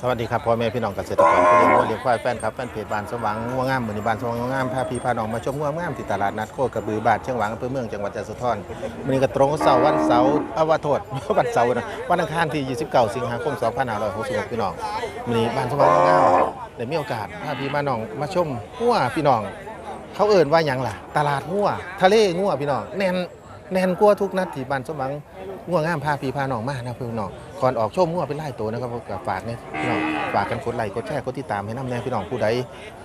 สวัสดีครับพ่อแม่พี่น้องเกษตรกรผู้เลี้ยงวัวเลี้ยงควายแฟนครับแฟนเพจบ้านสว่างงัวงามมือนีบ้านสว่างงัวงามพาพี่พาน้องมาชมงัวงามที่ตลาดนัดโคกระบือบ้านเชียงหวังอำเภอเมืองจังหวัดยะโสธรมื้อนี้ก็ตรงเสาร์วันเสาร์อาวาโทษวันเสาร์นะวันอังคารที่ 29 สิงหาคม 2566พี่น้องมือนี้บ้านสว่างงัวงามได้มีโอกาสพาพี่มาน้องมาชมงัวพี่น้อง เขาเอิ่นว่าหยังล่ะ ตลาดงัวทะเลงัวพี่น้องแน่นแน่นกว่าทุกนัดที่บ้านสมหวังงัวงามพาพี่พาน้องมานะพี่น้อง ก่อนออกชมงัวเป็นไล่ตัวนะครับก็ฝากเนี่ยพี่น้องฝากกันกดไลค์กดแชร์กดติดตามให้น้ำแน่พี่น้องผู้ใด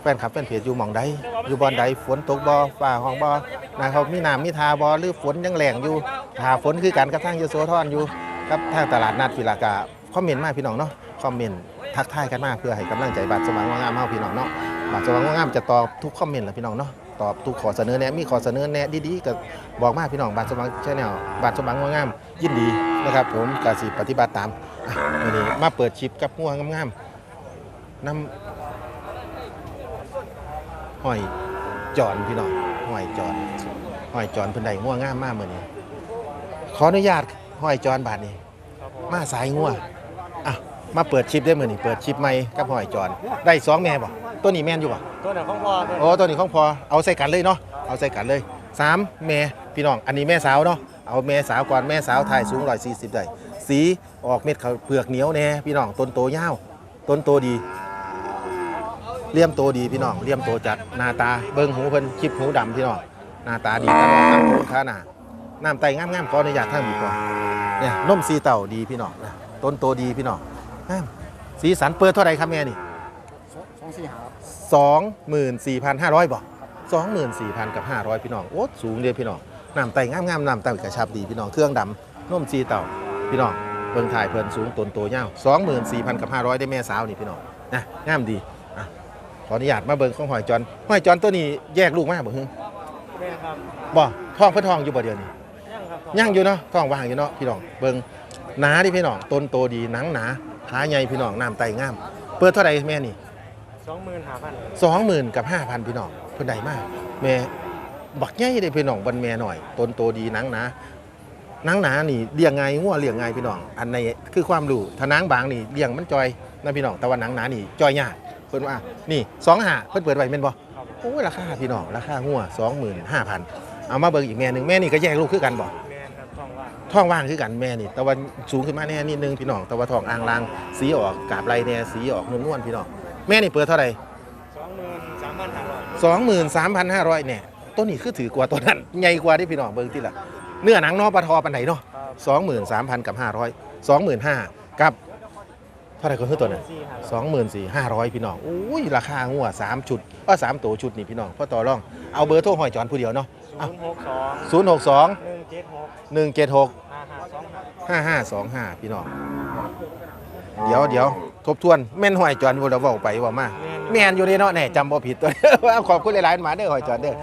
แฟนคลับแฟนเพจอยู่หม่องใดอยู่บอนใดฝนตกบ่ฟ้าห้องบ่นะครับมีน้ำมีทาบ่หรือฝนยังแรงอยู่ทาฝนคือกันกระทั่งยโสธรอยู่กับทางตลาดนัดพิลากาคอมเมนต์มาพี่น้องเนาะคอมเมนต์ทักทายกันมาเพื่อให้กำลังใจบาดสมหวังงัวงามเฮาพี่น้องเนาะบาทสว่างงามจะตอบทุกคอมเมนต์แหละพี่น้องเนาะตอบทุกขอเสนอแนะมีขอเสนอแนะดีๆก็บอกมาพี่น้องบาทสว่างชาแนลบาทสว่างงาม ยินดีนะครับ ผมกสิปฏิบัติตามอะวันนี้มาเปิดชิปกับงัวงามๆน้ำหอยจอนพี่น้องหอยจอนหอยจอนเพิ่นได้งัวงามมากมื้อนี้ขออนุญาตหอยจอนบาทนี้ มาสายงัวอะมาเปิดชิปได้มื้อนี้เปิดชิปใหม่กับหอยจอนได้สองแม่บ่ตัวนี้แม่นอยู่บ่ตัวไหนของพ่อตัวโอ้ตัวนี้ของพอเอาใส่กันเลยเนาะเอาใส่กันเลยสามแม่พี่น้องอันนี้แม่สาวเนาะ เอาแม่สาวก่อนแม่สาวไทยสูงร้อยสี่สิบได้สีออกเม็ดเขาวเปลือกเหนียวแน่พี่น้องต้นโตยาวต้นโตดีเลี่ยมโตดีพี่น้องเลี่ยมโตจัดหน้าตาเบิ้งหูเพิ่นคลิปหูดำพี่น้องหน้าตาดีตลอดน้ำโขงขาหน้าน้ำไตงามๆขออนุญาตท่านดีกว่าเนี่ยนมสีเต่าดีพี่น้องนะต้นโตดีพี่น้องงามสีสันเปิดเท่าไหร่ครับแม่นี่สองสี่หาสองหมื่นสี่พันห้าร้อยบอกสองหมื่นสี่พันกับห้าร้อยพี่น้องโอ้สูงเดียพี่น้อง น้ำไตงามงามๆน้ำไตกระชับดีพี่น้องเครื่องดำนุ่มจีเต่าพี่น้องเบิ่งถ่ายเพิ่นสูงตนโตเงาสองหมื่นสี่พันกับห้าร้อยได้แม่สาวนี่พี่น้องนะงามดีอะขออนุญาตมาเบิ่งของหอยจอนหอยจอนตัวนี้แยกลูกมาบ่ฮึแม่ครับบ่ท้องเพิ่นท้องอยู่บ่เดียวนี้ยังครับย่างอยู่เนาะท้องว่างอยู่เนาะพี่น้องเบิ่งหนาดิพี่น้องต้นโตดีหนังหนาขาใหญ่พี่น้องน้ำไตงาม เปิดเท่าไหร่แม่นี่สองหมื่นห้าพันสองหมื่นกับห้าพันพี่น้องเพิ่นได้มากแม่ บักใหญ่เลยพี่น้องบันแม่หน่อยต้นโตดีหนังหนาหนังหนานี่เลี้ยงไงงัวเลี้ยงไงพี่น้อง อันในคือความรู้ถ้าหนังบางนี่เลี้ยงมันจอยนะพี่น้องแต่ว่าหนังหนานี่จอยยากเพิ่นว่านี่สองหาเพิ่นเปิดไว้แม่นบ่ครับโอ้ยราคาพี่น้องราคางัวสองหมื่นห้าพันเอามาเบิ่งอีกแม่หนึ่งแม่นี่ก็แยกลูกคือกันบ่แม่ครับท้องว่างท้องว่างคือกันแม่นี่ แต่ว่าสูงขึ้นมาแน่นิดนึงพี่น้องแต่ว่าท้องอ่างลางสีออกกาบไรแน่สีออกนวลๆพี่น้องแม่นี่เปิดเท่าไหร่สองหมื่นสามพันห้าร้อยสองหมื่นสามพันห้าร้อยเนี่ย ต้นนี้คือถือกว่าตัวนั้นใหญ่กว่าที่พี่น้องเบิ่งที่ละเนื้อหนังเนอปลาทอปันไหนเนาะสองหมื่นสามพันกับห้าร้อยสองหมื่นห้ากับเท่าไหร่ก็คือตัวนั้นสองหมื่นสี่ห้าร้อยพี่น้องอุ้ยราคางัวสามชุดก็สามตัวชุดนี่พี่น้องพ่อต่อรองเอาเบอร์โทรหอยจอนผู้เดียวเนาะศูนย์หกสองศูนย์หกสองหนึ่งเจ็ดหกหนึ่งเจ็ดหกห้าห้าสองห้าพี่น้อง เดี๋ยวเดี๋ยวทบทวนแม่นหอยจอนเราเว้าไปเว่ามาแม่นอยู่ในเนาะแน่จำบ่ผิดตัวขอบคุณหลายๆหมาเด้อหอยจอนเด้อ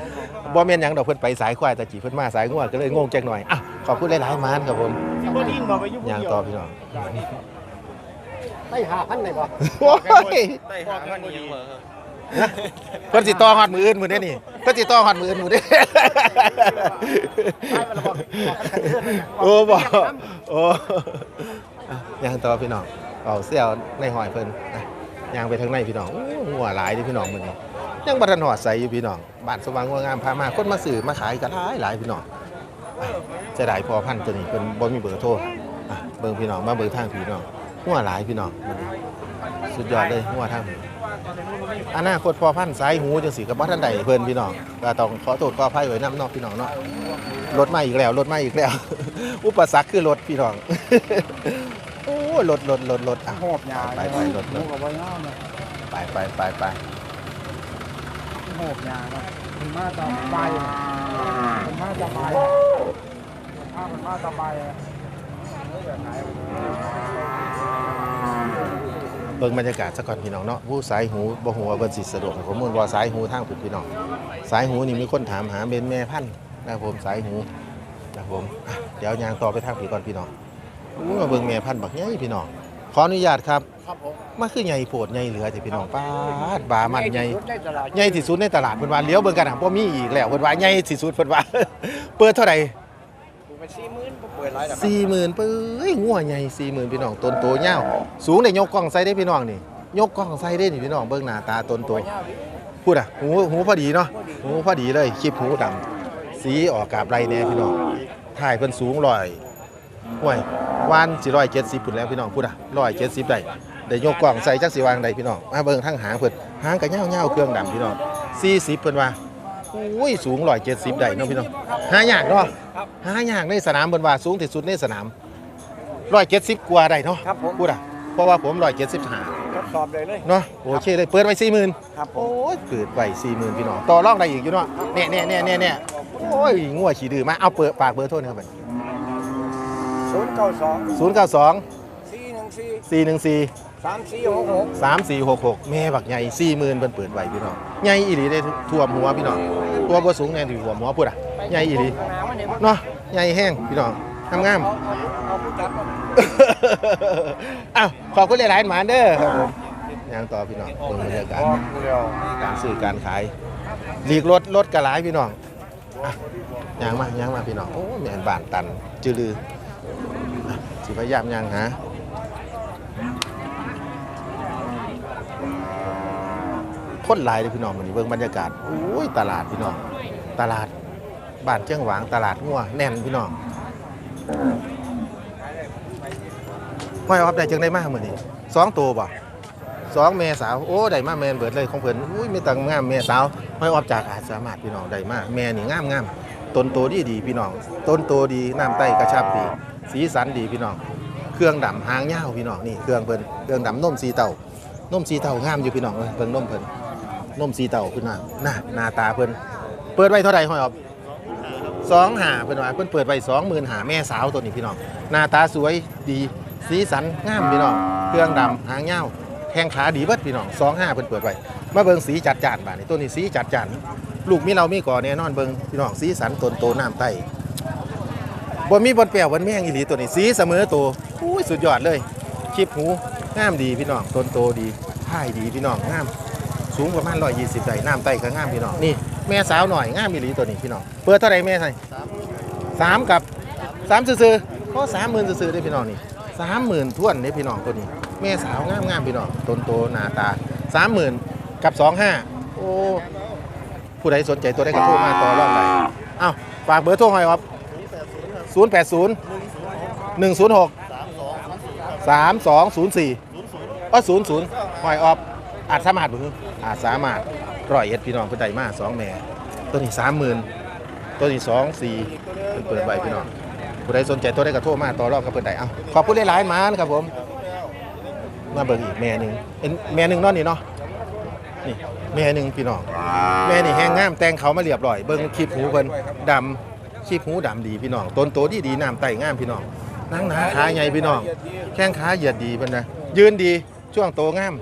บ่แม่นหยังดอกเพิ่นไปสายควายตะจีเพิ่นมาสายงัวก็เลยงงจักหน่อยอะขอบคุณหลายๆมานครับผมบ่ดิ้นบ่ไปอยุ่งย่างต่อพี่น้องได้ห้าพันเลยบ่โอ้ยได้ห้าพันนี่เหรอเพิ่นสิต่อฮอดมืออื่นมื้อนี้นี่เพิ่นสิต่อฮอดมืออื่นมื้อนี้โอ้บ่โอ้อะย่างต่อพี่น้อง เอาเสี่ยวในหอยเพิ่นอะยางไปทางในพี่น้องโอ้งัวหลายพี่น้องมือนี้ยังบ่ทันอดใสอยู่พี่น้องบ้านสว่างงัวงามพามาคนมาซื้อมาขายกันหลายหลายพี่น้องเสียดายพอพันธุ์ตัวนี้เป็นบ่มีเบอร์โทรเบิ่งพี่น้องมาเบิ่งทางพี่น้องหัวหลายพี่น้องสุดยอดเลยหัวทางอนาคตพอพันสายหูจังสิกับบ่ทันใดเพิ่นพี่น้องก็ต้องขอโทษขออภัยไว้น้ำนาะพี่น้องเนาะรถมาอีกแล้วรถมาอีกแล้ว อุปสรรคคือรถพี่น้อง โอ้รถรถรถรถอะ หอบยาไปไปรถรถกับว่าย่าเนี่ยไปไปไปไปหอบยาครับมันมาตามใบมันมาตามใบถ้ามันมาตามใบไม่แบบไหนเบิ่งบรรยากาศซะก่อนพี่น้องเนาะผู้สายหูบ่ฮู้ว่าเบิ่นสิสะดวกให้ผมมูลว่าสายหูทางพุ่นพี่น้องสายหูนี่มีคนถามหาเป็นแม่พันธุ์นะครับผมสายหูนะครับผมอะเดี๋ยวยางต่อไปทางผีก่อนพี่น้อง อู้มาเบิ่งแม่พันธุ์บักใหญ่พี่น้อง ขออนุญาตครับครับผมมาคือใหญ่โพดใหญ่เหลือแต่พี่น้องป้าดบามันใหญ่ได้ตลาดใหญ่ที่สุดในตลาดเพิ่นว่าเลี้ยวเบิ่งกันอะบ่มีอีกแล้วเพิ่นว่าใหญ่ที่สุดเพิ่นว่า เปิดเท่าไหร่ถูกไปสี่หมื่นผมเปิดไลน์นะสี่หมื่นเป้ยงัวใหญ่สี่หมื่นพี่น้องต้นโตเงาวสูงได้ยกกล้องใส่ได้พี่น้องนี่ยกกล้องใส่ได้นี่พี่น้องเบิ่งหน้าตาต้นโตพูดอะหูหูพอดีเนาะหูพอดีเลยคลิปหูดำสีออกกาบไรแน่พี่น้องถ่ายเพิ่นสูงร้อย ห่วยวานสี่ร้อยเจ็ดสิบพุ่นแล้วพี่น้องพูดอะร้อยเจ็ดสิบได้ได้ยกกล้องใส่จักสีวางได้พี่น้องมาเบิ่งทั้งหางเพิ่นหางกระเง่าเง่าๆเครื่องดำพี่น้องสี่สิบเพิ่นว่าอุ้ยสูงร้อยเจ็ดสิบได้เนาะพี่น้องหายากเนาะครับหายากในสนามเพิ่นว่าสูงที่สุดในสนามร้อยเจ็ดสิบกว่าได้เนาะครับผมพูดอะเพราะว่าผมร้อยเจ็ดสิบห้าทดสอบเลยเลยเนาะโอเคเลยเปิดไว้สี่หมื่นครับผมโอ้ยเปิดไว้สี่หมื่นพี่น้องต่อรองได้อีกอยู่เนาะเนี่ยเนี่ยเนี่ยเนี่ยเนี่ยโอ้ยงัวขี้ดื้อมาเอาเปิดปากเบอร์โทษนะครับ ศูนย์เก้าสองศูนย์เก้าสองสี่หนึ่งสี่สี่หนึ่งสี่สามสี่หกหกสามสี่หกหกแม่บักใหญ่สี่หมื่นเพิ่นเปิดไว้พี่น้องใหญ่อีหลีได้ท่วมหัวพี่น้องตัวบ่สูงแน่ที่หัวหัวพูดอะใหญ่อีหลีเนาะใหญ่แห้งพี่น้องงามๆเอาผู้จัดมา อ้าวขอบคุณหลายๆหมาเด้อครับผมยังต่อพี่น้องเบิ่งบรรยากาศบอกเดียวการซื้อการขายหลีกรถรถกระหลายพี่น้องอะยังมายังมาพี่น้องโอ้แม่นบ้านตันจือลืออะ สิพยายามยังหาคนหลายเลยพี่น้องวันนี้เบิ่งบรรยากาศโอ้ยตลาดพี่น้อง ตลาดบ้านเจ้งหวางตลาดงัวแน่นพี่น้องห้อยออฟได้จังได้มากเหมือนนี้สองตัวบ่สองเมสาวโอ้ได้มากแมนเบิดเลยของเพิ่นอุ้ยมีตังงามเมสาวห้อยออฟจากอาจสามารถพี่น้องได้มากแมนี่งามงาม ต้นโตดีดีพี่น้อง ต้นโตดีน้ำไต้กระชับดี สีสันดีพี่น้อง เครื่องดำหางยาวพี่น้องนี่เครื่องเพิ่นเครื่องดำนมสีเต่านมสีเต่างามอยู่พี่น้องเอ้ยเพิ่นนมเพิ่นนมสีเต่าขึ้นมาหน้าหน้าตาเพิ่นเปิดไว้เท่าไหร่ห้อยออฟสองหาเพิ่นว่าเพิ่นเปิดไว้สองหมื่นหาแม่สาวตัวนี้พี่น้องหน้าตาสวยดีสีสันงามพี่น้อง เครื่องดำหางเงาว แข้งขาดีเบิดพี่น้องสองห้าเพิ่นเปิดไว้มาเบิงสีจัดจานบาดนี้ตัวนี้สีจัดจานลูกมีเรามีก่อแน่นอนเบิงพี่น้องสีสันตนโตน้ำไตบ่มีบนแปรวบนแม่งอีหลีตัวนี้สีเสมอตัวอุ้ยสุดยอดเลยคลิปหูงามดีพี่น้องตนโตดีท่ายดีพี่น้องงามสูงประมาณ120ไดน้ำไตก็งามพี่น้องนี่แม่สาวหน่อยงามอีหลีตัวนี้พี่น้องเปิดเท่าไรแม่ไทยสามกับสามซื่อๆเขาสามหมื่นซื่อๆได้พี่น้องนี่สามหมื่นท่วนนี่พี่น้องตัวนี้ แม่สาวงามงามๆพี่น้องต้นโตหน้าตาสามหมื่นกับสองห้าโอ้ผู้ใดสนใจตัวได้ก็โทรมาต่อรองได้อ้าวฝากเบอร์โทรให้ครับศูนย์แปดศูนย์หนึ่งศูนย์หกสามสองศูนย์สี่ก็ศูนย์ศูนย์หอยออฟอาจสามารถบ่คืออาจสามารถร้อยเอ็ดพี่น้องเพิ่นได้มาสองแม่ตัวนี้สามหมื่นตัวนี้สองสี่เพิ่นเปิดไว้พี่น้องผู้ใดสนใจตัวได้ก็โทรมาต่อรองกับเพิ่นได้เอ้าขอบคุณหลายๆหมานะครับผม มาเบิ่งอีกแม่หนึ่งเป็นแม่หนึ่งเนอนนี่เนาะนี่แม่หนึ่งพี่น้องแม่นี่แห้งงามแต่งเขามาเรียบร้อยเบิ่งคลิปหูเพิ่นดำคลิปหูดำดีพี่น้องต้นโตดีดีน้ำไต่งามพี่น้องนั่งหนาขาใหญ่พี่น้องแข้งขาเหยียดดีเพิ่นนะยืนดีช่วงโตงาม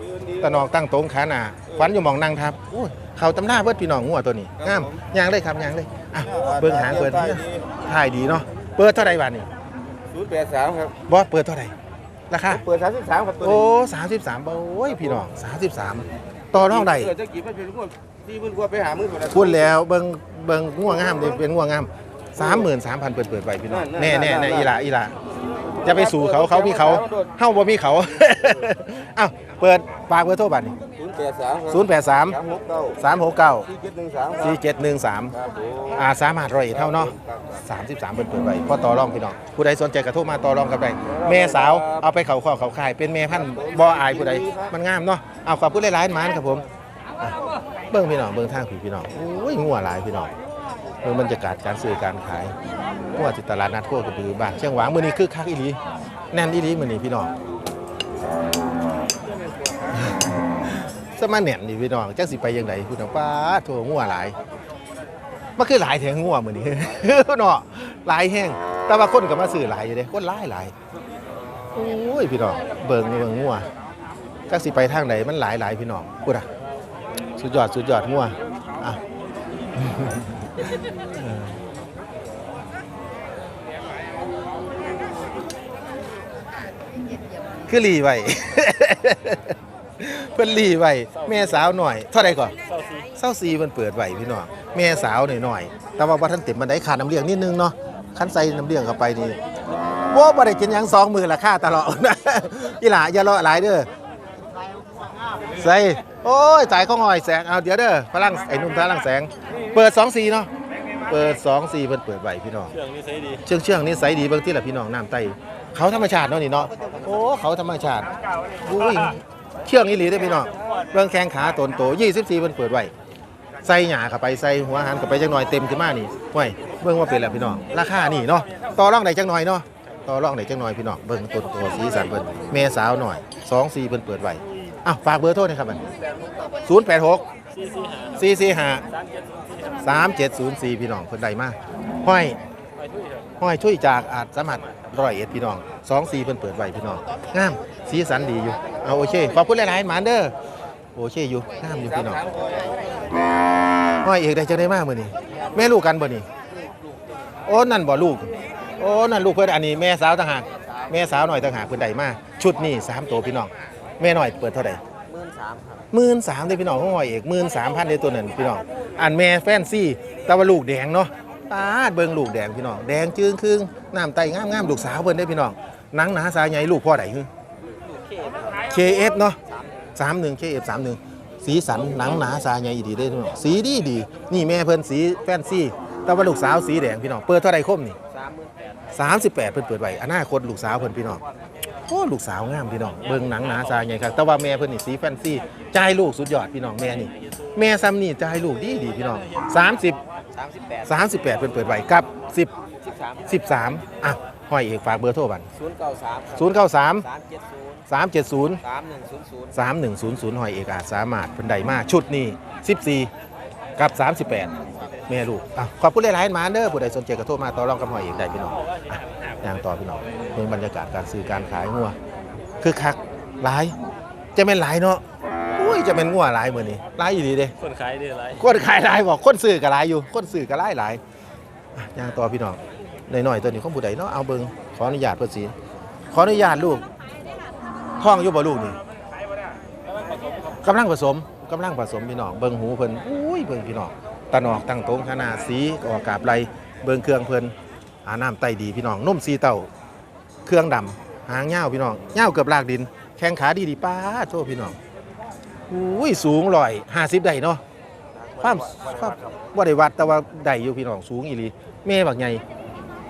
ตะนอกตั้งโตงขาหนาขวัญอยู่หมองนั่งทับโอ้ยเขาตำหน้าเบิดพี่น้องงัวตัวนี้งามยางเลยครับยางเลยอะเบิ่งหางเปิดถ่ายดีเนาะเปิดเท่าไหร่บาทนี่ศูนย์แปดสามครับบ่เปิดเท่าไหร่ ราคาเปิดสามสิบสามครับตัวโอ้นี้สามสิบสามโอ้ยพี่น้องสามสิบสามต่อรองใดเกิดจะกี่ไม่เป็นพวกที่มึงกลัวไปหามือคนละ พูดแล้วเบิ่งเบิ่งง่วงงามเด้เป็นง่วงงามสามหมื่นสามพันเปิดเปิดไปพี่น้องแน่แน่แน่อีหลาอีหลาจะไปสู่เขาเขามีเขาเฮาบ่มีเขา อ้าวเปิดฝากเบอร์โทรบัตรนี่ศูนย์ แปดสามครับศูนย์แปดสามสามหกเก้าสามหกเก้าสี่เจ็ดหนึ่งสามสี่เจ็ดหนึ่งสามครับผมอาสามารถร้อยเท่าเนาะสามสิบสามเปิดเปิดไปพอต่อรองพี่น้องผู้ใดสนใจกระโทรมาต่อรองกับได้แม่สาวเอาไปเขาข้อเขาคาย เป็นแม่พันธุ์บ่อายผู้ใดมันงามเนาะเอาขอบคุณหลายๆหมานครับผมเบิ่งพี่น้องเบิ่งทางผีพี่น้องโอ้ยงัวหลายพี่น้องเบิ่งบรรยากาศการซื้อการขายงัวที่ตลาดนัดโคกระบือบ้านเชียงหวางมื้อนี้คือคักอีหลีแน่นอีหลีมื้อนี้พี่น้อง สมาแน่นนี่พี่น้องจักสิไปยังไงพี่น้องป้าดโทงัวหลายมันคือหลายแถงงัวเหมือนนี้เนาะหลายแห้งแต่ว่าคนก็มาซื้อหลายอยู่เด้คนหลายหลายโอ้ยพี่น้องเบิ่งเบิ่งงัวจักสิไปทางไหนมันหลายหลายพี่น้องพูดอะสุดยอดสุดยอดงัวอะคือรีไว้ เพิ่นรีไว้แม่สาวหน่อย เท่าไรก่อนเศร้าซีเพิ่นเปิดไว้พี่น้องแม่สาวหน่อยหน่อยแต่ว่าบ่ทันเต็มบันไดขาดน้ำเลี้ยงนิดนึงเนาะคันใส่น้ำเลี้ยงเข้าไปนี่บ่บ่ได้กินยังสองมือละค่าตลอดนะอีหล่าอย่ารอหลายเด้อใส่โอ้ยจ่ายข้องหอยแสงเอาเดี๋ยวเด้อพลังไอ้นุ่มพลังแสง เปิด2 4เนาะเปิด2 4เพิ่นเปิดไว้พี่น้องเครื่องนี้ใช้ดีเชื่องเชื่องนี่ใสดีบิ่งที่แหละพี่น้องน้ำไตเขาธรรมชาติเนาะนี่เนาะโอ้เขาธรรมชาติอุ้ย เชื่องอีหลีได้อพี่น้องเบิ่งแข้งขาตนโต24เพิ่นเปิดไว้ใส่หญ้าเข้าไปใส่หัวหารเข้าไปจักหน่อยเต็มขึ้นมานี่ห้วยเบิ่งว่าเป็นแล้วพี่น้องราคานี่เนาะต่อรองได้จักหน่อยเนาะต่อรองได้จักหน่อยพี่น้องเบิ่งต้นตัวสีสันเพิ่นแม่สาวหน่อย2 4เพิ่นเปิดไว้อ้าวฝากเบอร์โทรหนะครับมัน086 445 3704พี่น้องเพิ่นได้มาห้อยห้อยช่วยจากอาจสามารถ ร้อยเอ็ดพี่น้อง24เพิ่นเปิดไว้พี่น้องงามสีสันดีอยู่เอาโอเคขอบคุณหลายๆหมานเด้อโอเคอยู่งามอยู่พี่น้องห้อยเอกได้จังได้มากมื้อนี้แม่ลูกกันบ่นี่โอ้นั่นบ่ลูก โอ้นั่นลูกเพิ่นอันนี้แม่สาวต่างหากแม่สาวหน่อยต่างหากเพิ่นได้มาชุดนี้สามตัวพี่น้องแม่หน่อยเปิดเท่าไหร่มื่นสามหมื่นสามเด้อพี่น้องของห้อยเอกหมื่นสามพันเด้อตัวนั้นพี่น้องอันแม่แฟนซี่แต่ว่าลูกแดงเนาะ ตาดเบิ่งลูกแดงพี่น้องแดงจึงครึ่งน้ำไตงามๆลูกสาวเพิ่นเด้พี่น้องหนังหนาสายใหญ่ลูกพ่อใดฮึ KF เนาะ31 KF 31สีสันหนังหนาสายใหญ่ดีเด้พี่น้องสีดีดีนี่แม่เพิ่นสีแฟนซีแต่ว่าลูกสาวสีแดงพี่น้องเปิดเท่าไรคมนี่สามหมื่นแปด38เพิ่นเปิดไว้อนาคตลูกสาวเพิ่นพี่น้องโอ้ลูกสาวงามพี่น้องเบิ่งหนังหนาสายใหญ่ครับแต่ว่าแม่เพิ่นนี่สีแฟนซี่จ่ายลูกสุดยอดพี่น้องแม่นี่แม่ซ้ำนี่จ่ายลูกดีดีพี่น้อง30 สามสิบแปด38เพิ่นเปิดไว้กับ 10 สิบสาม13อะห้อยเอกฝากเบอร์โทรบันศูนย์เก้าสาม093 สามเจ็ดศูนย์370 สามหนึ่งศูนย์ศูนย์3100หอยเอกอาจสามารถเพิ่นได้มาชุดนี้14 กับ 38 แม่ลูกอะขอบคุณหลายๆหมาเด้อผู้ใดสนใจก็โทรมาต่อรองกับหอยเอกได้พี่น้องอะย่างต่อพี่น้องเพิ่งบรรยากาศการซื้อการขายงัวคือคักหลายจะเป็นหลายเนาะอุ้ย จะเป็นงัวหลายมื้อนี้หลายอีหลีเด้คนขายได้ไรคนขายหลายบอกคนซื้อก็หลายอยู่ คนซื้อก็หลายหลายอะย่างต่อพี่น้องหน่อยๆตัวนี้ของผู้ใดเนาะเอาเบิ่งขออนุญาตเพิ่นสิขออนุญาตลูกท้องอยู่บ่ลูกนี่กำลังผสมกำลังผสมพี่น้องเบิ่งหูเพิ่นอุ้ยเบิ่งพี่น้องตะนอกตั้งโตรงขนาดสีออกกาบไหลเบิ่งเครื่องเพิ่นอาน้ำไตดีพี่น้องนุ่มสีเต้าเครื่องดำหางยาวพี่น้องยาวเกือบลากดิน แข้งขาดีดีป้าดโทษพี่น้อง อุ้ยสูงร้อยห้าสิบได้เนาะความความว่าได้วัดแต่ว่าได้อยู่พี่น้องสูงอีหลีแม่บักใหญ่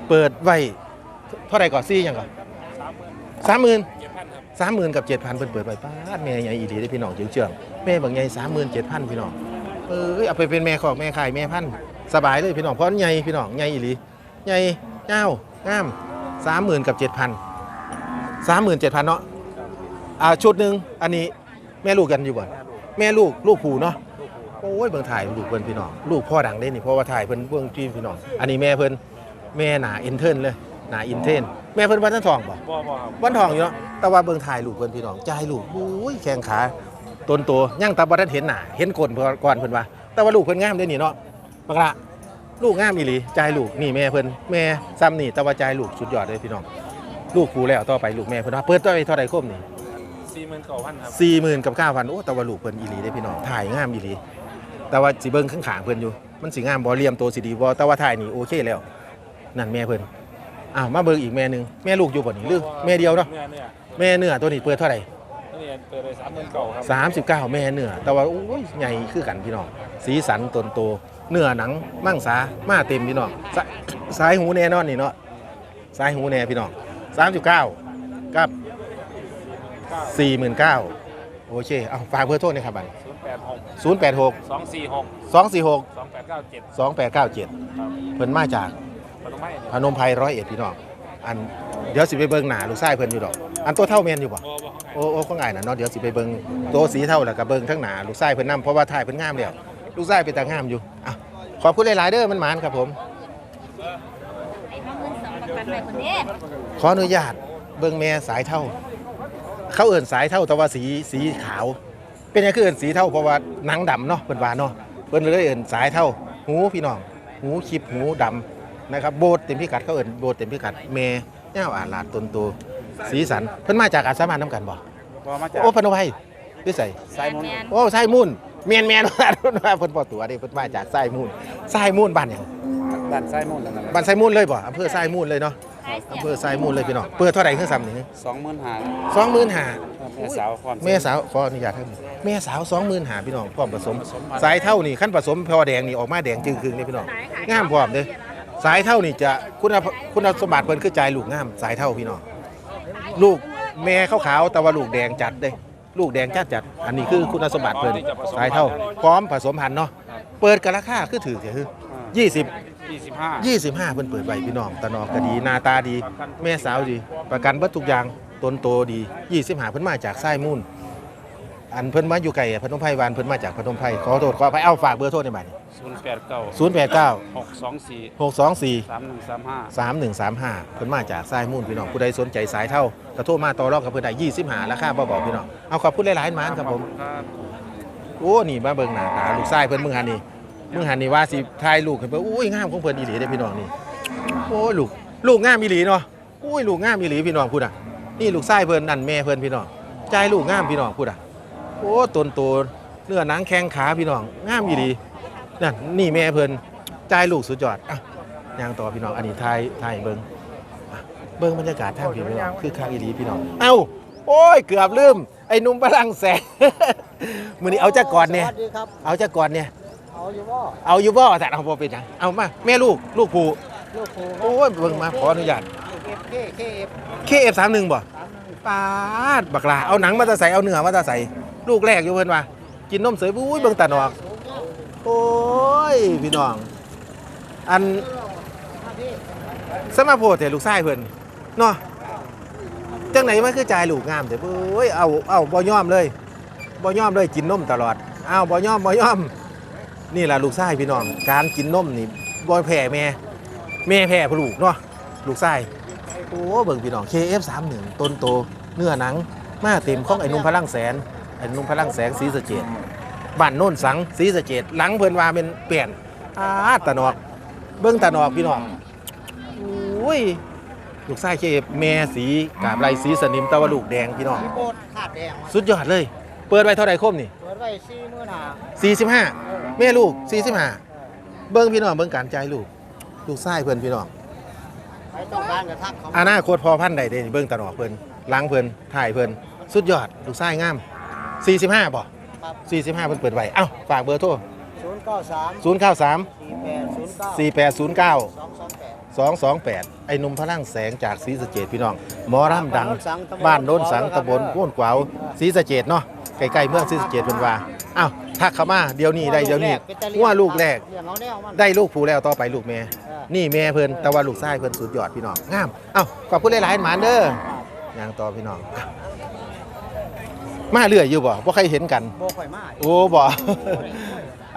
เปิดไว้เท่าไหร่ก่อนซี่ยังก่อนสามหมื่นสามหมื่นกับเจ็ดพันเปิดเปิดไว้ป้าดแม่ใหญ่อีหลีได้พี่น้องเชื่องเชื่องแม่บักใหญ่สามหมื่นเจ็ดพันพี่น้องเอ้ยเอาไปเป็นแม่ของแม่ขายแม่พันธ์สบายเลยพี่น้องเพราะใหญ่พี่น้องใหญ่อีหลีใหญ่เงาวงามสามหมื่นกับเจ็ดพันสามหมื่นเจ็ดพันเนาะอ่าชุดหนึ่งอันนี้ แม่ลูกกันอยู่บ่แม่ลูกลูกผูเนาะโอ้ยเบิ่งถ่ายลูกเพิ่นพี่น้องลูกพ่อดังเด้นี่เพราะว่าถ่ายเพิ่นเบิ่งที่พี่น้องอันนี้แม่เพิ่นแม่หนาอินเทิร์นเลยหนาอินเทนแม่เพิ่นวันทองบ่บ่บ่ครับวันทองอยู่เนาะแต่ว่าเบิ่งถ่ายลูกเพิ่นพี่น้องจ่ายลูกโอ้ยแข้งขาต้นโตยังตาบ่ทันเห็นหน้าเห็นก้นเพิ่นก่อนเพิ่นว่า แต่ว่าลูกเพิ่นงามเด้นี่เนาะบักละลูกงามอีหลีจ่ายลูกนี่แม่เพิ่นแม่ซ้ำนี่แต่ว่าจ่ายลูกสุดยอดเลยพี่น้องลูกผูแล้วต่อไปลูกแม่เพิ่นว่าเปิดต่อไปเท่าใดคมนี่ สี่หมื่นเก้าพันครับสี่หมื่นกับเก้าพันโอ้แต่ว่าลูกเพิ่นอีหลีได้พี่น้องถ่ายงามอีหลี แต่ว่าสิเบิ่งข้างขางๆเพิ่นอยู่ มันสิงามบ่เหลี่ยมตัวสิดีบ่แต่ว่าถ่ายนี่โอเคแล้ว นั่นแม่เพิ่นอ้าวมาเบิ่งอีกแม่หนึงแม่ลูกอยู่บ่นี่หรือแม่เดียวเนาะเนื้อเนื้อแม่เนื้อตัวนี้เปิดเท่าไหร่นี่เปิดเลยสามหมื่นเก้าครับ39แม่เนื้อแต่ว่าโอ้ยใหญ่คือกันพี่น้องสีสันตนโตเนื้อหนังมังสามาเต็มพี่น้องสายสายหูแน่นอนนี่เนาะสายหูแน่พี่น้อง39กับ 49,000โอเคเอาฝากเบอร์โทรหนะครับบัดศูนย์แปดหก086สองสี่หก246สองแปดเก้าเจ็ด2897ครับเพิ่นมาจากปฐมไม้พนมไพรร้อยเอ็ดพี่น้องอันเดี๋ยวสิไปเบิ่งหน้าลูกชายเพิ่นอยู่ดอก อันตัวเท่าแม่นอยู่บ่บ่บ่ข้างในโอ้โอ้ก็ง่ายนะเนาะเดี๋ยวสิไปเบิ่งตัวสีเท่าแล้วก็เบิ่งทั้งหน้าลูกชายเพิ่นนํเพราะว่าถ่ายเพิ่นงามแล้วลูกชายเป็นตางามอยู่อะขอบคุณหลายๆเด้อมันหมานครับผม ไอ้ห้าหมื่นสองประกันไปคนนี้ขออนุญาตเบิ่งแม่สายเท่า เขาเอิ่นสายเท่าแต่ว่าสีสีขาว เป็นหยังคือเอิ่นสีเท่าเพราะว่าหนังดำเนาะเพิ่นว่าเนาะเพิ่นเลยเอิ่นสายเท่า หูพี่น้องหูคลิปหูดำนะครับโบดเต็มพิกัดเขาเอิ่นโบดเต็มพิกัดแม่ย่าวอาลาดตนโตสีสันเพิ่นมาจากอาสามันน้ำกันบ่บ่มาจากโอ้พนมไพรด้วยใส่สายมุนแมนโอ้ไส้มูนเมียนเมียนว่าเพิ่นบ่ตัวเด้เพิ่นมาจากไส้มูนไส้มูนบ้านหยังบ้านบ้านไส้มุ่นนั่นแหละบ้านไซมูลเลยบ่อำเภอไซมูลเลยเนาะขายเสีย อำเภอไซมูลเลยพี่น้องเปิดเท่าไหร่คือซ้ำนี่สองหมื่นห้าสองหมื่นห้าแม่สาวความแม่สาวขออนุญาตครับแม่สาวสองหมื่นหาพี่น้องพร้อมผสม สายเท่านี่ขั้นผสมพอแดงนี่ออกมาแดงจึงคืนนี่พี่น้องงามพร้อมเด้อสายเท่านี่จะคุณภาพคุณสมบัติเพิ่นคือใจลูกงามสายเท่าพี่น้องลูกแม่ขาวๆแต่ว่าลูกแดงจัดเด้ลูกแดงจัดจัด อันนี้คือคุณสมบัติเพิ่นสายเท่าพร้อมผสมพันธุ์เนาะเปิดกันราคาคือถือคือยี่สิบ ยี่สิบห้ายี่สิบห้าเพิ่นเปิดไว้พี่น้องตะนอกก็ดีหน้าตาดี แม่สาวดี ประกันเบิดทุกอย่างต้นโตดียี่สิบห้าเพิ่นมาจากไส้มูลอันเพิ่นมาอยู่ไกลอะพนมไพรวานเพิ่นมาจากพนมไพรขอโทษขอไปเอาฝากเบอร์โทรในบัดนี้ศูนย์แปดเก้าศูนย์แปดเก้าหกสองสี่หกสองสี่สามหนึ่งสามห้าสามหนึ่งสามห้าเพิ่นมาจากไส้มูลพี่น้องผู้ใดสนใจสายเท่ากระโทรมาต่อรองกับเพิ่นได้ยี่สิบห้าราคาบ่บอกพี่น้องเอาขอบคุณหลายๆหมานครับผมครับโอ้ นี่มาเบิ่งหน้าตาลูกชายเพิ่นมึงหันนี่ มึงหันนี่ว่าสิถ่ายลูกให้เพิ่นอุ้ยงามของเพิ่นอีหลีเด้อพี่น้องนี่โอ้ยลูกลูกงามอีหลีเนาะอุ้ยลูกงามอีหลีพี่น้องพูดอะนี่ลูกชายเพิ่นนั่นแม่เพิ่นพี่น้องใจายลูกงามพี่น้องพูดอะโอ้ตนโตเนื้อหนังแข้งขาพี่น้องงามอีหลีนั่นนี่แม่เพิ่นใจายลูกสุดยอดอะย่างต่อพี่น้องอันนี้ถ่ายถ่ายให้เบิ่งอะเบิ่งบรรยากาศทางพี่พี่น้องคือคักอีหลีพี่น้องเอ้าโอ้ยเกือบลืมไอ้หนุ่มพลังแสง มื้อนี้เอาจักก่อนเนี่ยสวัสดีครับ เอาจากก่อนเนี่ย เอาอยู่ว่าเอาอยู่บ่แต่เอาบ่เป็นหยังเอามาแม่ลูกลูกผู้ลูกครูโอ้ยเบิ่งมาขออนุญาต เอฟเคเคเอฟ KF31 บ่สามหนึ่งปาดบักลาเอาหนังมาตะใส่เอาเนื้อมาตะใส่ลูกแรกอยู่เพิ่นว่ากินนมเสยอุ้ยเบิ่งตาหนอกโอ้ยพี่น้อง อันสมาโพดแต่ลูกชายเพิ่นเนาะจังไหนมันคือจ่ายลูกงามแต่โอ้ยเอาเอาบ่ยอมเลยบ่ยอมเลยกินนมตลอดเอาบ่ยอมบ่ยอม นี่แหละลูกชายพี่น้อง การกินนมนี่บ่แพ้แม่แม่แพ้ลูกเนาะลูกชายโอ้เบิ่งพี่น้อง KF31 ต้นโตเนื้อหนัง มาเต็มของไอ้หนุ่มพลังแสนไอ้หนุ่มพลังแสงศรีสะเกดบ้านโน่นสังศรีสะเกดหลังเพิ่นว่าเป็นเปลี่ยนอาตะนอก เบิ่งตะนอกพี่น้องอุ้ยลูกชาย KF แม่สีกาบไรสีสนิมแตะวันลูกแดงพี่น้องมีโบดขาดแดงสุดยอดเลย เปิดไว้เท่าไหร่คมนี่เปิดไว้สี่หมื่นห้า45 แม่ลูก45เบิ่งพี่น้องเบิ่งการจ่ายลูก ลูกชายเพิ่นพี่น้อง ใครต้องการกระทักเขาอนาคตพอพันธุ์ใดเด้นี่เบิ่งตะนอกเพิ่นหลังเพิ่นถ่ายเพิ่นสุดยอดลูกชายงาม 45บ่ครับ45 เพิ่นเปิดไว้เอ้าฝากเบอร์โทร ศูนย์เก้าสาม093 สี่แปดศูนย์เก้า4809 สองสองแปด 228 ไอ้หนุ่มพลังแสงจากศรีสะเกดพี่น้อง หมอร่ำดัง บ้านโน้นสังตะบนโพ้นกวาวศรีสะเกดเนาะใกล้ๆเมืองศรีสะเกดเป็นว่าอ้าว ทักเข้ามาเดี๋ยวนี้ได้เดี๋ยวนี้ว่าลูกแรกเลี้ยงเอาแนวมันได้ลูกผู้แล้วต่อไปลูกแม่เออนี่แม่เพิ่นแต่ว่าลูกชายเพิ่นสุดยอดพี่น้องงามเอ้าขอบคุณหลายๆหมานเด้อย่างต่อพี่น้องอะมาเรื่อยอยู่บ่บ่ใครเห็นกันโบข่อยมาโอ้บ่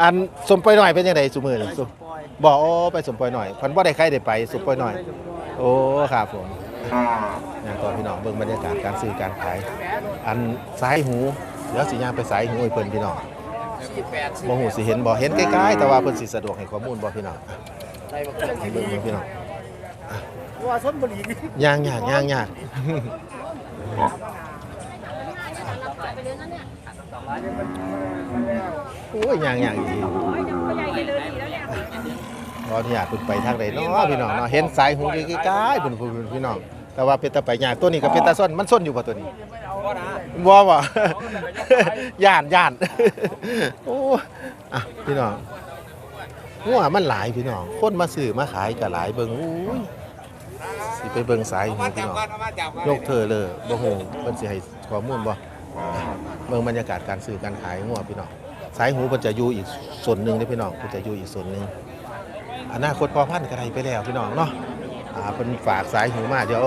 อันสมปล่อยหน่อยเป็นยังไงสุมือนี่สุปล่อยบ่โอ้ไปสมปล่อยหน่อยเพันบ่ได้ใครได้ไปสมปล่อยหน่อย โอ้ครับผมอย่างต่อพี่น้องเบิ่งบรรยากาศการซื้อการขาย อันสายหูเดี๋ยวสิย่างไปสายหูให้เพิ่นพี่น้อง บ่ฮู้สิเห็นบ่เห็นใกล้ๆแต่ว่าเพิ่นสิสะดวกให้ข้อมูลบ่พี่น้องอะได้บ่เกินให้เบิ่งเบิ่งพี่น้องว่าส้นบุหรี่ย่างยากย่างยากรับสายไปเลยนั่นเนี่ยโอ้ยย่างยากอีกโอ้ยยังไม่ใหญ่เลยดีแล้วเนี่ยขออนุญาตเพิ่นไปทางใดเนาะพี่น้องเนาะเห็นสายหูใกล้ๆเพิ่นเพิ่นพี่น้องแต่ว่าเป็นตาไปยากตัวนี้ก็เป็นตาส้นมันส้นอยู่บ่ตัวนี้ บ่บ่ย่านย่านโอ้อะพี่น้องงัวมันหลายพี่น้อง คนมาซื้อมาขายก็หลายเบิ่งอุ้ยสิไปเบิ่งสายหูพี่น้องยกเธอเลยบ่ฮู้เพิ่นสิให้ข้อมูลบ่อะเบิ่งบรรยากาศการซื้อการขายงัวพี่น้องสายหูเพิ่นจะอยู่อีกส่วนหนึงเด้อพี่น้องเพิ่นจะอยู่อีกส่วนหนึงอนาคตพอพันธุ์ก็ได้ไปแล้วพี่น้องเนาะอ่าเพิ่นฝากสายหูมาเดี๋ยว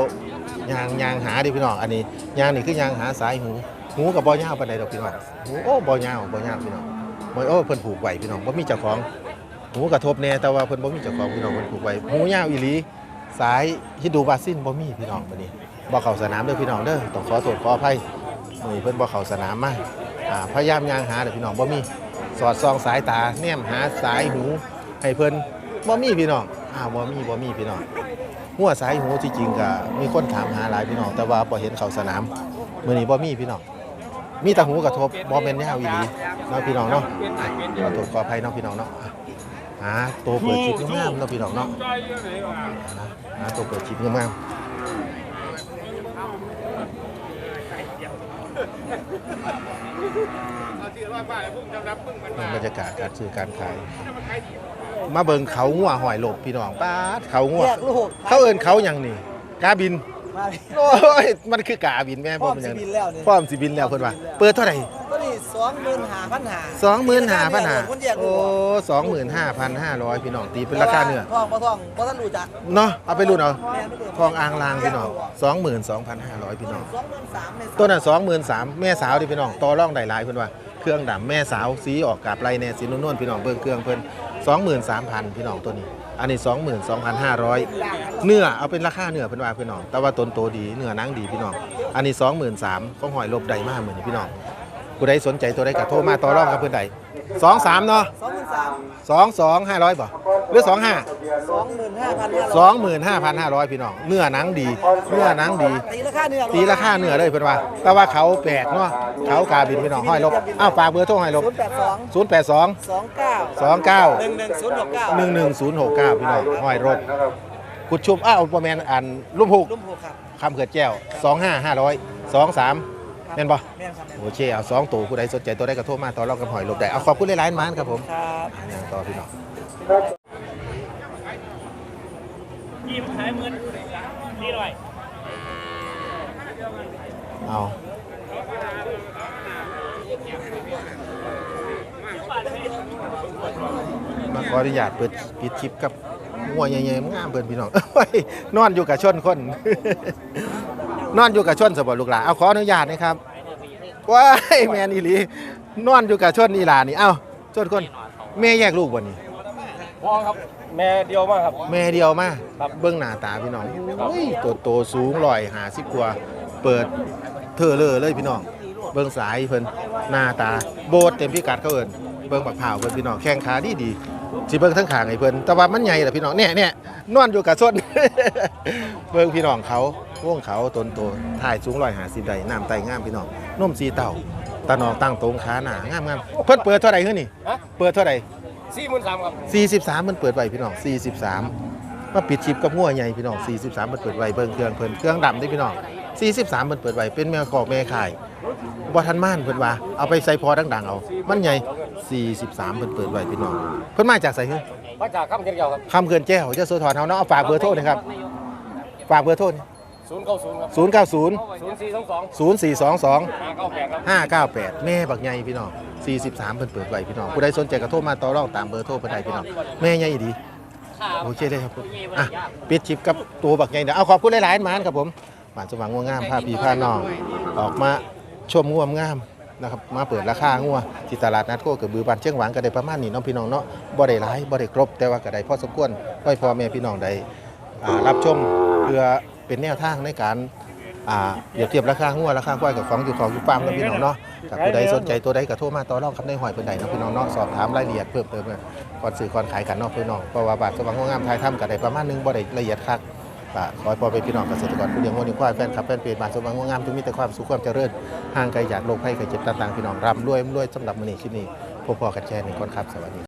ยางยางหาเดิพี่น้องอันนี้ยางนี่คือยางหาสายหูหูกับบ่ยาวปานใดดอกพี่น้องหูโอ้บ่ยาวบ่ยาวพี่น้องบ่โอ้เพิ่นผูกไว้พี่น้องบ่มีเจ้าของหูกระทบแน่แต่ว่าเพิ่นบ่มีเจ้าของพี่น้องเพิ่นผูกไว้หูยาวอีหลีสายฮิดูบาซินบ่มีพี่น้องบัดนี้บ่เข้าสนามเด้อพี่น้องเด้อต้องขอโทษขออภัยมือนี้เพิ่นบ่เข้าสนามมาอ่าพยายามยางหาเด้อพี่น้องบ่มีสอดส่องสายตาแนมหาสายหูให้เพิ่นบ่มีพี่น้องอ้าวบ่มีบ่มีพี่น้อง หัวสายหูที่จริงก็มีคนถามหาหลายพี่น้อง แต่ว่าบ่เห็นเข้าสนามมื้อนี้บ่มีพี่น้อง มีแต่หูกระทบบ่แม่นยาวอีหลีเนาะพี่น้องเนาะอะขอโทษขออภัยเนาะพี่น้องเนาะอะหาตัวเปิดชิปงามๆเนาะพี่น้องเนาะหาตัวเปิดชิปงามๆบรรยากาศการซื้อการขาย มาเบิ่งเขางัวหอยหลบพี่น้องป้าดเขางัวแยกลูกเขาเอิ้นเขาหยังนี่ กาบิน มาโอ้ย มันคือกาบินแม่พร้อมเป็นสิหยังบินแล้วนี่พร้อมสิบินแล้วเพิ่นว่าเปิดเท่าไหร่ก็นี่สองหมื่นห้าพันห้าสองหมื่นห้าพันห้าคนแยกลูโอ้กสองหมื่นห้าพันห้าร้อยพี่น้องตีเป็นราคาเนื้อทองบ่ทองบ่ทันรู้จักเนาะเอาไปรุ่นเอาแม่ไม่ได้ทองอ่างลางพี่น้องสองหมื่นสองพันห้าร้อยพี่น้อง สองหมื่นสามในต้นน่ะสองหมื่นสามแม่สาวดิพี่น้องต่อร่องได้หลายเพิ่นว่า เครื่องดำแม่สาวสีออกกับไรแน่สีนุ่นๆพี่น้องเบิ่งเครื่องเพิ่นสองหมื่นสามพันพี่น้องตัวนี้ อันนี้สองหมื่นสองพันห้าร้อยเนื้อเอาเป็นราคาเนื้อเพิ่นว่าพี่น้อง แต่ว่าต้นโตดีเนื้อหนังดีพี่น้อง อันนี้สองหมื่นสามของหอยลบใดมากเหมือนพี่น้องผู้ใดสนใจตัวใดก็โทรมาต่อรองกับเพิ่นใดสองสามเนาะสองหมื่นสามสองสองห้าร้อยบ่ หรือสองห้าสองหมื่นห้าพันห้าสองหมื่นห้าพันห้าร้อยพี่น้องเนื้อหนังดี เนื้อหนังดี ตีราคาเนื้อตีราคาเนื้อเลยเพิ่นว่า แต่ว่าเขาแปลกเนาะเขากาบินพี่น้องห้อยลบอ้าวฝากเบอร์โทรห้อยลบศูนย์แปดสอง0 8 2สองเก้า2 9หนึ่งหนึ่งศูนย์หกเก้า1 1 0 6 9พี่น้องห้อยรบกุดชุมอ้าวประมาณอันลุ่มผูกลุ่มหกครับคำเขือแจ้ว2 5 500 2 3แม่นบ่แม่นครับแม่นโอเค เอาสองตัวผู้ใดสนใจตัวใดก็โทรมาต่อรองกับหอยลบได้ เอาขอบคุณหลายๆมานครับผม ครับอย่างต่อพี่น้องิมหายเหมือนนี่หน่อยเอามาขออนุญาตเปิดปิดคลิปกับหัวใหญ่ๆงามเพิ่นพี่น้องนอนอยู่กับชนคน นอนอยู่กับชนสบลูกหลานเอาขออนุญาตนะครับว้ายแม่นอีหลีนอนอยู่กับชนอีหลานี่เอ้าชนคนแม่แยกลูกบ่นี่พ่อครับ แม่เดียวมากครับ แม่เดียวมาครับเบื้องหน้าตาพี่น้องอุ้ยตัวโตสูงลอยหาสิบกว่า เปิดเธอเลอเลยพี่น้อง เบื้องสายเพิ่นหน้าตา โบดเต็มพิกัดเขาเอิ้นเบื้องบักเผาวเพิ่นพี่น้องแข้งขาดีดีสิเบิ่งทั้งขางให้เพิ่นแต่ว่ามันใหญ่แหละพี่น้องเนี่ยเนี่ยนอนอยู่กับส้น เบิ่งพี่น้องเขาวงเขาตนโตถ่ายสูงลอยหาสิบใดน้ำไตงามพี่น้องนมสีเต่าตาหนองตั้งตรงขาหนางามงามเพิ่นเปิดเท่าไหร่ขึ้นนี่ ฮะเปิดเท่าไหร่ สี่หมื่นสามครับ43 มันเปิดไว้พี่น้อง 43 มาปิดชิปกับงัวใหญ่พี่น้อง 43 มันเปิดไว้เบิ่งเครื่องเพิ่นเครื่องดำได้พี่น้อง 43 มันเปิดไว้เป็นแม่ขอกแม่ขายบ่ทันม่านเพิ่นว่าเอาไปใส่พอดังๆเอา มันใหญ่ 43เพิ่นเปิดไว้พี่น้อง เพิ่นมาจากไสฮึมาจากข้ามเดียวครับ คำเกินแจ้วเจ้าโสธรเฮาเนาะเอาฝากเบอร์โทรหนะครับ ฝากเบอร์โทร ศูนย์เก้าศูนย์ครับ090 ศูนย์สี่สองสอง0422 ห้าเก้าแปดครับ 598 แม่บักใหญ่พี่น้อง43เพิ่นเปิดไว้พี่น้องผู้ใดสนใจก็โทรมาต่อรองตามเบอร์โทรเพิ่นได้พี่น้องแม่ใหญ่ดีโอเคเลยครับผมอะปิดชิปกับตัวบักใหญ่เดี๋ยวเอาขอบคุณหลายๆหมานครับผมหมานสว่างงัวงามพาพี่พาน้องออกมาชมงัวงามนะครับมาเปิดราคางัวที่ตลาดนัดโคกระบือบ้านเชียงหวางก็ได้ประมาณนี้เน้องพี่น้องเนาะบ่ได้หลายบ่ได้ครบแต่ว่าก็ได้พอสมควรไว้พ่อแม่พี่น้องได้อ่ารับชมเพื่อ เป็นแนวทางในการอ่าเปรียบเทียบราคางัวราคาควายกับของอยู่ของอยู่ฟาร์มกับพี่น้องเนาะกับผู้ใดสนใจตัวใดก็โทรมาต่อรองครับในหอยเพิ่นใดเนาะพี่น้องเนาะสอบถามรายละเอียดเพิ่มเติมก่อนซื้อก่อนขายกันเนาะพี่น้องเพราะว่าบาทสว่างงัวงามไทยทำก็ได้ประมาณนึงบ่ได้ละเอียดคักก็ขอให้พ่อเป็นพี่น้องเกษตรกรผู้เลี้ยงวัวเลี้ยงควายแฟนคลับแฟนเพจบ้านสมหวังงวงามทุกมีแต่ความสุขความเจริญห่างไกลจากโรคภัยไข้เจ็บต่างๆพี่น้องร่ำรวยรวยสำหรับมื้อนี้คลิปนี้พบพอกันแชร์หนึ่งคนครับสวัสดี